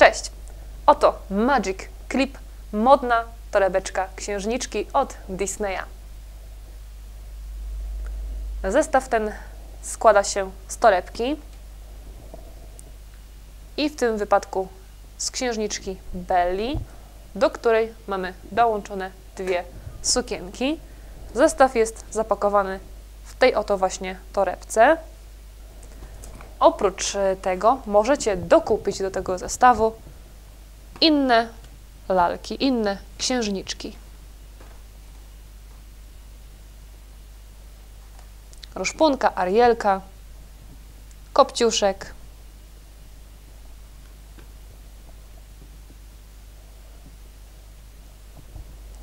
Cześć! Oto Magic Clip, modna torebeczka księżniczki od Disneya. Zestaw ten składa się z torebki i w tym wypadku z księżniczki Belli, do której mamy dołączone dwie sukienki. Zestaw jest zapakowany w tej oto właśnie torebce. Oprócz tego możecie dokupić do tego zestawu inne lalki, inne księżniczki. Roszpunka, Arielka, Kopciuszek.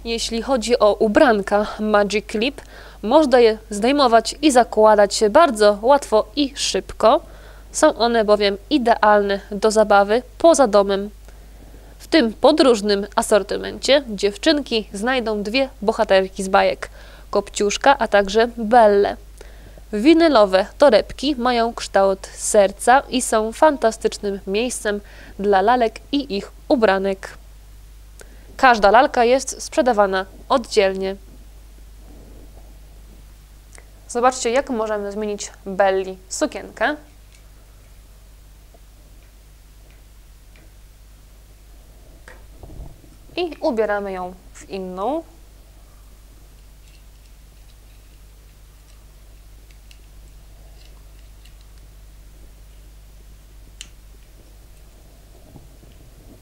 Jeśli chodzi o ubranka Magic Clip, można je zdejmować i zakładać bardzo łatwo i szybko. Są one bowiem idealne do zabawy poza domem. W tym podróżnym asortymencie dziewczynki znajdą dwie bohaterki z bajek Kopciuszka, a także Belle. Winylowe torebki mają kształt serca i są fantastycznym miejscem dla lalek i ich ubranek. Każda lalka jest sprzedawana oddzielnie. Zobaczcie, jak możemy zmienić Belli sukienkę. I ubieramy ją w inną.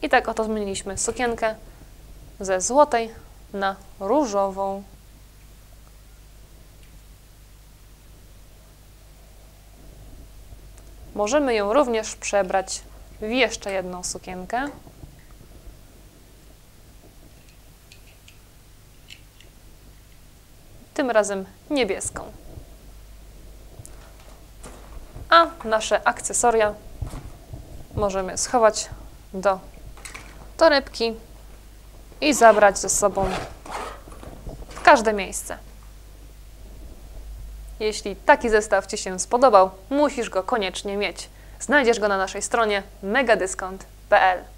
I tak oto zmieniliśmy sukienkę ze złotej na różową. Możemy ją również przebrać w jeszcze jedną sukienkę. Tym razem niebieską. A nasze akcesoria możemy schować do torebki i zabrać ze sobą w każde miejsce. Jeśli taki zestaw Ci się spodobał, musisz go koniecznie mieć. Znajdziesz go na naszej stronie megadyskont.pl.